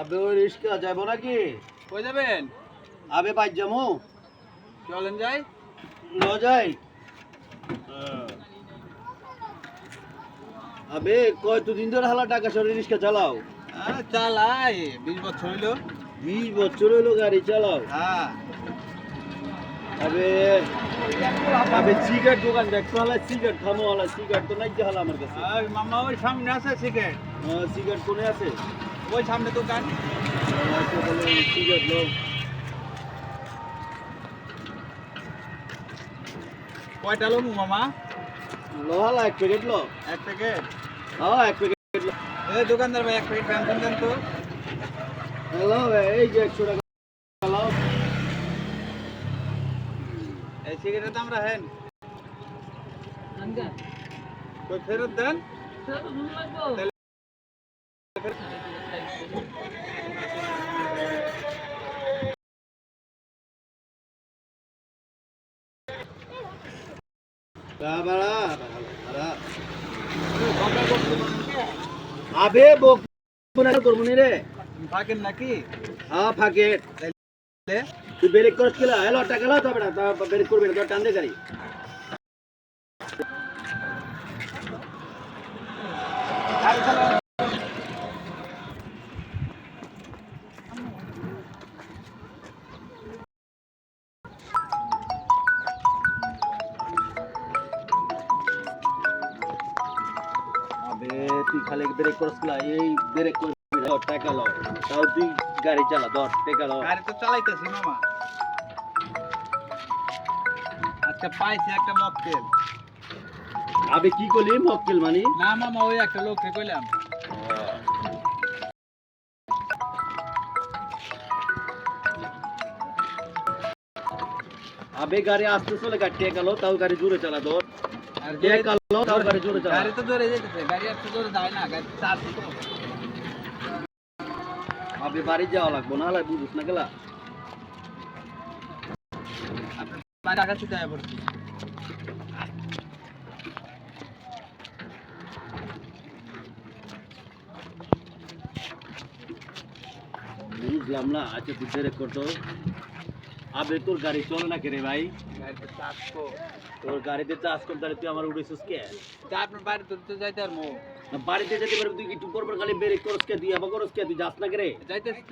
আবে ওই রিস্কা যাব নাকি? কই যাবেন? আবে বাইর যাব। চলেন যাই। ন যাই। আবে কয় দিন ধরে হালা টাকা সরে রিস্কা চালাও? চালাই বিশ বছর হইল। বিশ বছর হইল গাড়ি চালাও? হ্যাঁ। আবে আবে সিগারেট দোকান দেখছ হালা সিগারেট খামো হালা সিগারেট তো নাই যে হালা আমার কাছে। মামা ওই সামনে আছে সিগারেট সিগারেট কোনে আছে? ওই সামনে দোকান। কয়টা লোক মামা? লো হালা এক প্যাকেট লো। এক প্যাকেট হ্যাঁ এক প্যাকেট লো। এই দোকানদার ভাই এক প্যাকেট পেনশন দেন তো। হ্যালো এই যে একশো টাকা। এই সিগারেটের দাম রাখেন। ফেরত দেন। আবে বক না করব রে? থাকেন নাকি? হ্যাঁ ফাঁকে তুই ব্রেক করছ কিলা? হ্যালো টাকা লাও তবে না তা ব্রেক করবি না তোর টান দে গাড়ি। আবে তুই খালি ব্রেক করছ কিলা এই ব্রেক করবি না, টাকা লাও। তাও তুই গাড়ি চালা ধর টাকা লাও। গাড়ি তো চালাইতেছি মামা। আচ্ছা পাইছি একটা মকটেল আবে কি করলি মক্কেল মানি? না মামা ওই একটা লোককে কইলাম। আবে গাড়ি আসতে চলে গাড়ি টেকা লো তাও গাড়ি জোরে চালা ধর। আর টেকা লো তাও গাড়ি জোরে চালা গাড়ি তো ধরে যেতেছে গাড়ি আর তো ধরে যায় না গাড়ি চার দিত আবে বাড়ি যাওয়া লাগবো না হলে বুঝিস না গেলা টাকা ছুটে আয় পড়ছি বুঝলাম না আচ্ছা তুই ব্রেক করতো আবে তোর গাড়ি চলে না রে ভাই? তোর গাড়িতে চাষ করতে তুই আমার উড়েছিস কে? তা আপনার বাড়ি তো যাইতে আর মো না, বাড়িতে যেতে পারবি তুই কি টুকর পর খালি ব্রেক করস কে তুই আবার করস কে তুই যাস না কে রে? যাইতেছি